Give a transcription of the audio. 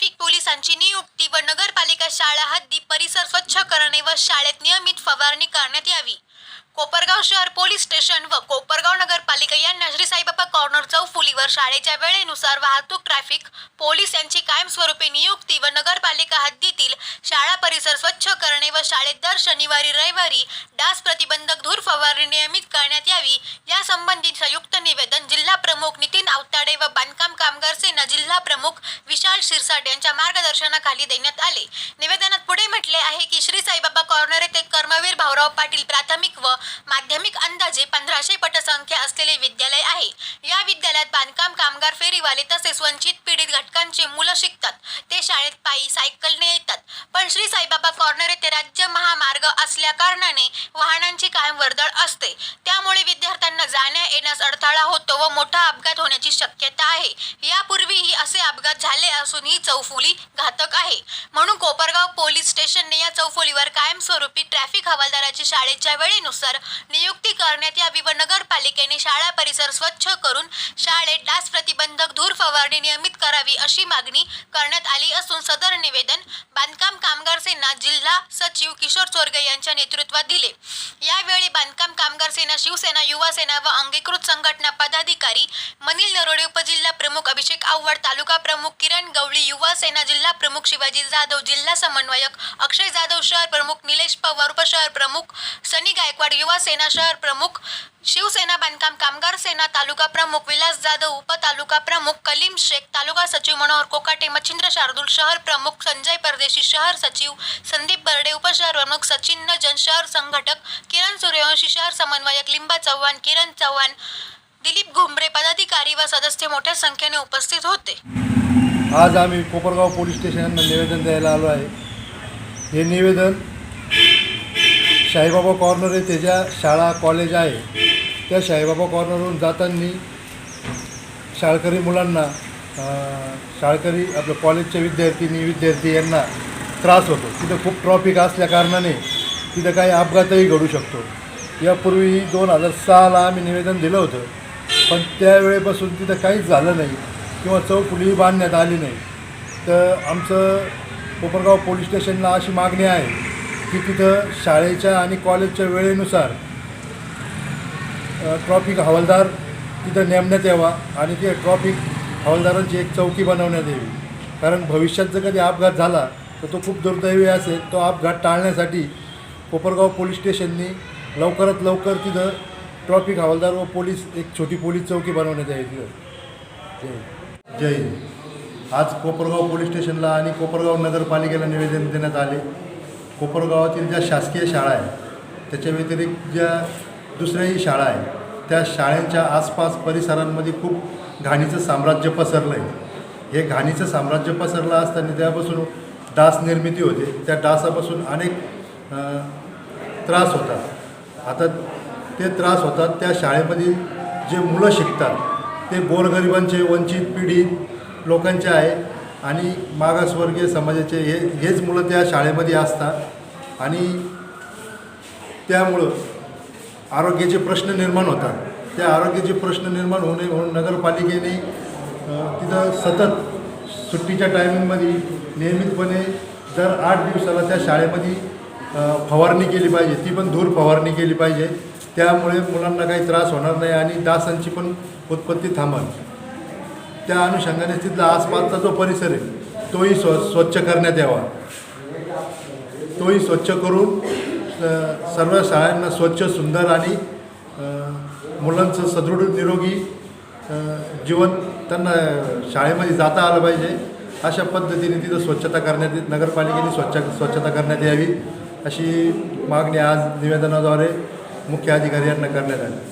Traffic पोलिसांची नियुक्ती व नगरपालिका शाळा हद्दी परिसर स्वच्छ करणे व शाळेत नियमित फवारणी करण्यात यावी. कोपरगाव शहर पोलीस स्टेशन व कोपरगाव नगरपालिका यांना श्री साईबाबा कॉर्नर चौफुलीवर शाळेच्या वेळेनुसार वाहतूक ट्रॅफिक पोलीस यांची कायमस्वरूपी नियुक्ती व नगरपालिका हद्दीतील शाळा परिसर स्वच्छ करणे व शाळेत दर शनिवारी रविवारी डास प्रतिबंधक धूर फवारणी नियमित करण्यात यावी. यासंबंधी संयुक्त निवेदन जिल्हा प्रमुख नितीन आवताडे व बांधकाम कामगार सेना जिल्हा प्रमुख विशाल शिरसाट यांच्या मार्गदर्शनाखाली देण्यात आले. निवेदनात पुढे म्हटले आहे की श्री साईबाबा कॉर्नर येथे कर्मवीर भाऊराव पाटील प्राथमिक व माध्यमिक अंदाजे पंधराशे पटसंख्या असलेले विद्यालय आहे. या विद्यालयात बांधकाम कामगार फेरीवाले तसेच वंचित पीडित घटकांची मुलं शिकतात. ते शाळेत पायी सायकलने येतात. पण श्री साईबाबा कॉर्नर येथे राज्य महामार्ग असल्या कारणाने वाहनांची कायम वर्दळ असते. त्यामुळे विद्यार्थ्यांना जाण्या येण्यास अडथळा होतो व मोठा अपघात होण्याची शक्यता आहे. यापूर्वीही असे अपघात झाले असून ही चौफुली घातक आहे. म्हणून कोपरगाव पोलीस स्टेशनने या चौफुलीवर कायमस्वरूपी ट्रॅफिक हवालदाराची शाळेच्या वेळेनुसार नियुक्ती करण्यात यावी व नगरपालिकेने शाळा परिसर स्वच्छ करून शाळेत डास प्रतिबंधक धूर फवारणी नियमित करावी अशी मागणी करण्यात आली असून सदर निवेदन बांधकाम कामगार सेना जिल्हा सचिव किशोर चोरगे यांच्या नेतृत्वात दिले. यावेळी बांधकाम कामगार सेना शिवसेना युवा सेना व अधिकृत संघटना पदाधिकारी मनील नरोडे उपजिल्हा प्रमुख अभिषेक आव्हाड तालुका प्रमुख किरण गवळी युवा सेना जिल्हा प्रमुख शिवाजी जाधव जिल्हा समन्वयक अक्षय जाधव शहर प्रमुख निलेश पवार उपशहर प्रमुख सनी गायकवाड युवा सेना शहर प्रमुख शिवसेना बांधकाम कामगार सेना तालुका प्रमुख विलास जाधव उपतालुका प्रमुख कलीम शेख तालुका सचिव मनोहर कोकाटे मच्छिंद्र शार्दूल शहर प्रमुख संजय परदेशी शहर सचिव संदीप बर्डे उपशहर प्रमुख सचिन नजन शहर संघटक किरण सूर्यवंशी शहर समन्वयक लिंबा चव्हाण किरण चव्हाण दिलीप घुमरे पदाधिकारी व सदस्य मोठ्या संख्येने उपस्थित होते. आज आम्ही कोपरगाव पोलीस स्टेशनला निवेदन द्यायला आलो आहे. हे निवेदन साईबाबा कॉर्नर येथे ज्या शाळा कॉलेज आहे. त्या शाईबाबा कॉर्नरवरून जाताना शाळकरी मुलांना शाळकरी आपल्या कॉलेजच्या विद्यार्थिनी विद्यार्थी यांना त्रास होतो. तिथं खूप ट्रॉफिक असल्या कारणाने तिथं काही अपघातही घडू शकतो. यापूर्वी दोन हजार सहाला आम्ही निवेदन दिलं होतं. पण त्यावेळेपासून तिथं काहीच झालं नाही किंवा चौफुली बांधण्यात आली नाही. तर आमचं कोपरगाव पोलीस स्टेशनला अशी मागणी आहे की तिथं शाळेच्या आणि कॉलेजच्या वेळेनुसार ट्रॉफिक हवालदार तिथं नेमण्यात यावा आणि ते ट्रॉफिक हवालदारांची एक चौकी बनवण्यात यावी. कारण भविष्यात जर कधी अपघात झाला तर तो खूप दुर्दैवी असेल. तो अपघात टाळण्यासाठी कोपरगाव पोलीस स्टेशननी लवकरात लवकर तिथं ट्रॉफिक हवालदार व पोलीस एक छोटी पोलीस चौकी बनवण्यात यावी तिथं. जय हिंद. आज कोपरगाव पोलीस स्टेशनला आणि कोपरगाव नगरपालिकेला निवेदन देण्यात आले. कोपरगावातील ज्या शासकीय शाळा आहेत त्याच्या व्यतिरिक्त ज्या दुसऱ्याही शाळा आहेत त्या शाळेच्या आसपास परिसरांमध्ये खूप घाणीचं साम्राज्य पसरलं आहे हे घाणीचं साम्राज्य पसरलं असताना त्यापासून डास निर्मिती होते. त्या डासापासून अनेक त्रास होतात. आता ते त्रास होतात. त्या शाळेमध्ये जे मुलं शिकतात ते गोरगरिबांचे वंचित पीडित लोकांचे आहे आणि मागासवर्गीय समाजाचे हे हेच मुलं त्या शाळेमध्ये असतात. आणि त्यामुळं आरोग्याचे प्रश्न निर्माण होतात. त्या आरोग्याचे प्रश्न निर्माण होणे म्हणून नगरपालिकेने तिथं सतत सुट्टीच्या टायमिंगमध्ये नियमितपणे दर आठ दिवसाला त्या शाळेमध्ये फवारणी केली पाहिजे. ती पण धूर फवारणी केली पाहिजे. त्यामुळे मुलांना काही त्रास होणार नाही आणि डासांची पण उत्पत्ती थांबल त्या अनुषंगाने तिथला आसपासचा जो परिसर आहे तोही स्व स्वच्छ करण्यात यावा. तोही स्वच्छ करून सर्व शाळांना स्वच्छ सुंदर आणि मुलांचं सदृढ निरोगी जीवन त्यांना शाळेमध्ये जाता आलं पाहिजे. अशा पद्धतीने तिथं स्वच्छता करण्यात येत नगरपालिकेने स्वच्छ स्वच्छता करण्यात यावी. अशी मागणी आज निवेदनाद्वारे मुख्य अधिकारी यांना करण्यात आली.